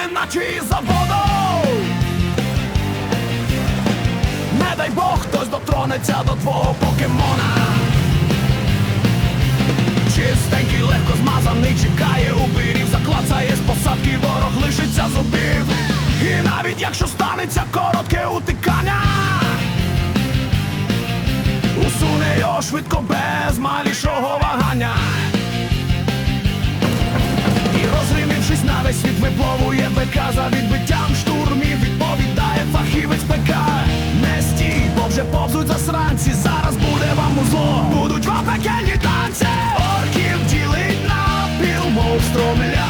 неначе із заводу. Не дай Бог, хтось дотронеться до твого покемона. Чистенький, легко змазаний, чекає убирів, заклацає з посадки, ворог лишиться зубів. І навіть якщо станеться коротке утикання, усуне його швидко без малішого вагання. І розривівшись на весь світ випловує БК за відбиттям штурмів відповідає фахівець ПК. Не стій, бо вже повзуть засранці, зараз буде вам узло Будуть вам пекельні танці Орків ділить напіл, мов стромляє